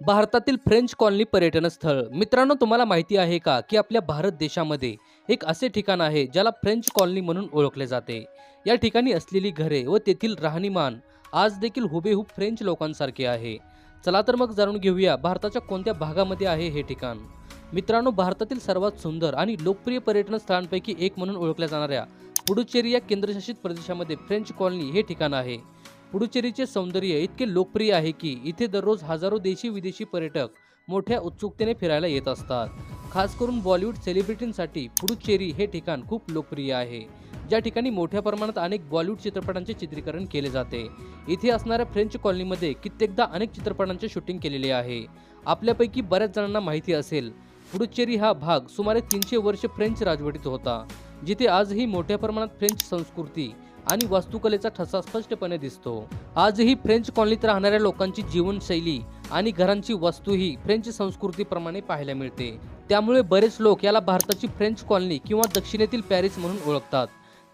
भारतातील French colony पर्यटन स्थळ मित्रांनो तुम्हाला माहिती आहे का की आपल्या भारत देशामध्ये एक असे ठिकाण आहे ज्याला फ्रेंच कॉलनी म्हणून ओळखले जाते. या ठिकाणी असलेली घरे व तेथील राहणीमान आज देखील हुबेहूब फ्रेंच लोकांसारखे आहे. चला तर मग जाणून घेऊया भारताच्या कोणत्या भागामध्ये आहे हे ठिकाण. मित्रांनो भारतातील सर्वात सुंदर आणि लोकप्रिय पर्यटन स्थळांपैकी एक म्हणून ओळखल्या जाणाऱ्या पुडुचेरी या केंद्रशासित प्रदेशामध्ये फ्रेंच कॉलनी हे ठिकाण आहे. पुडुचेरीचे सौंदर्य इतके लोकप्रिय आहे की इथे दररोज हजारो देशी विदेशी पर्यटक मोठ्या उत्सुकतेने फिरायला येत असतात. खास करून बॉलिवूड सेलिब्रिटींसाठी पुडुचेरी हे ठिकाण खूप लोकप्रिय आहे. ज्या ठिकाणी मोठ्या प्रमाणात अनेक बॉलिवूड चित्रपटांचे चित्रीकरण केले जाते. इथे असणाऱ्या फ्रेंच कॉलनीमध्ये कित्येकदा अनेक चित्रपटांचे शूटिंग केलेले आहे. आपल्यापैकी बऱ्याच जणांना माहिती असेल पुडुचेरी हा भाग सुमारे तीनशे वर्ष फ्रेंच राजवटीत होता जिथे आजही मोठ्या प्रमाणात फ्रेंच संस्कृती आणि वास्तुकलेचा ठसा स्पष्टपणे दिसतो. आजही फ्रेंच कॉलनीत राहणाऱ्या लोकांची जीवनशैली आणि घरांची वास्तू ही फ्रेंच संस्कृतीप्रमाणे पाहायला मिळते. त्यामुळे बरेच लोक याला भारताची फ्रेंच कॉलनी किंवा दक्षिणेतील पॅरिस म्हणून ओळखतात.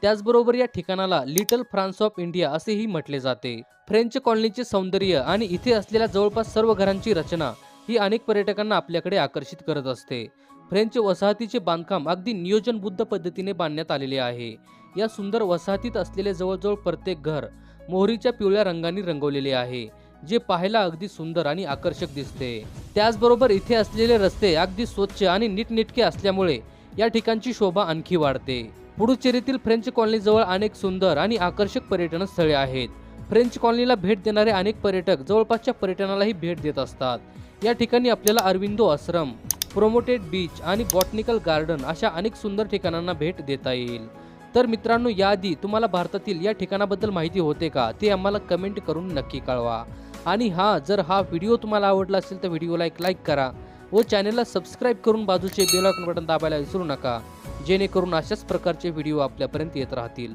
त्याचबरोबर या ठिकाणाला लिटल फ्रान्स ऑफ इंडिया असेही म्हटले जाते. फ्रेंच कॉलनीचे सौंदर्य आणि इथे असलेल्या जवळपास सर्व घरांची रचना ही अनेक पर्यटकांना आपल्याकडे आकर्षित करत असते. फ्रेंच वसाहतीचे बांधकाम अगदी नियोजनबुद्ध पद्धतीने बांधण्यात आलेले आहे. या सुंदर वसाहतीत असलेले जवळजवळ प्रत्येक घर मोहरीच्या पिवळ्या रंगाने रंगवलेले आहे जे पाहायला अगदी सुंदर आणि आकर्षक दिसते. त्याचबरोबर इथे असलेले रस्ते अगदी स्वच्छ आणि नीटनेटके असल्यामुळे या ठिकाणची शोभा आणखी वाढते. पुडुचेरीतील फ्रेंच कॉलनीजवळ अनेक सुंदर आणि आकर्षक पर्यटन स्थळे आहेत. फ्रेंच कॉलनीला भेट देणारे अनेक पर्यटक जवळपासच्या पर्यटनालाही भेट देत असतात. या ठिकाणी आपल्याला अरविंदो आश्रम प्रोमोटेड बीच आणि बॉटनिकल गार्डन अशा अनेक सुंदर ठिकाणांना भेट देता येईल. तर मित्रांनो याआधी तुम्हाला भारतातील या ठिकाणाबद्दल माहिती होते का? ते आम्हाला कमेंट करून नक्की कळवा. आणि हां जर हा व्हिडिओ तुम्हाला आवडला असेल तर व्हिडिओला एक लाईक करा व चॅनलला सबस्क्राईब करून बाजूचे बेल आयकॉन बटन दाबायला विसरू नका. जेणेकरून अशाच प्रकारचे व्हिडिओ आपल्यापर्यंत येत राहतील.